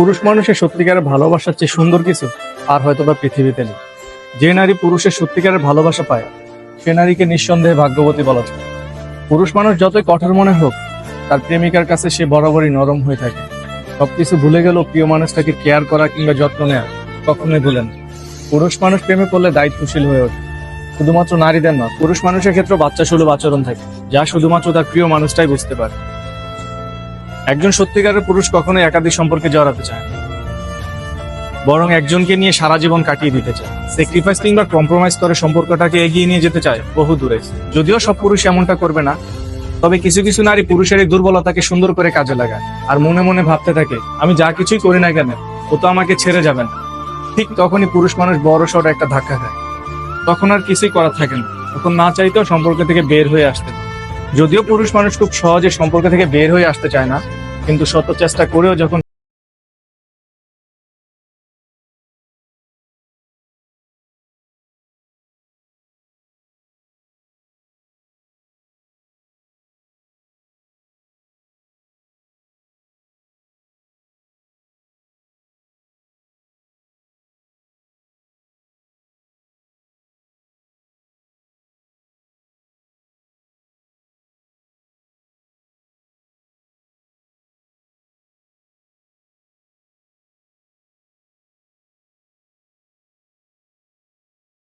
পুরুষ মানুষের সত্যিকারের ভালোবাসার চেয়ে সুন্দর কিছু আর হয়তো বা পৃথিবীতে নেই। যে নারী পুরুষের সত্যিকারের ভালোবাসা পায়, সে নারীকে নিঃসন্দেহে ভাগ্যবতী বলা যায়। পুরুষ মানুষ যতই কঠোর মনে হোক, তার প্রেমিকার কাছে সে বরাবরই নরম হয়ে থাকে। সবকিছু ভুলে গেলেও প্রিয় মানুষটাকে কেয়ার করা কিংবা যত্ন নেওয়া কখনোই ভুলেন পুরুষ মানুষ প্রেমে করলে দায়িত্বশীল হয়ে ওঠে। শুধুমাত্র নারীদের না, পুরুষ মানুষের ক্ষেত্রে বাচ্চা সুলভ আচরণ থাকে, যা শুধুমাত্র তার প্রিয় মানুষটাই বুঝতে পারে। একজন সত্যিকারের পুরুষ কখনোই একাধিক সম্পর্কে জড়াতে চায় না। বরং একজনকে নিয়ে সারা জীবন কাটিয়ে দিতে চায়। স্যাক্রিফাইস কিংবা কম্প্রোমাইজ করে সম্পর্কটাকে এগিয়ে নিয়ে যেতে চায় বহু দূরে। যদিও সব পুরুষ এমনটা করবে না, তবে কিছু কিছু নারী পুরুষের এই দুর্বলতাকে সুন্দর করে কাজে লাগায়। আর মনে মনে ভাবতে থাকে, আমি যা কিছুই করি না কেন, ও তো আমাকে ছেড়ে যাবে না। ঠিক তখনই পুরুষ মানুষ বড় সড় একটা ধাক্কা খায়। তখন আর কিছুই করার থাকে না। তখন না চাইতেও সম্পর্ক থেকে বের হয়ে আসতে। যদিও পুরুষ মানুষ খুব সহজে সম্পর্ক থেকে বের হয়ে আসতে চায় না, কিন্তু শত চেষ্টা করেও যখন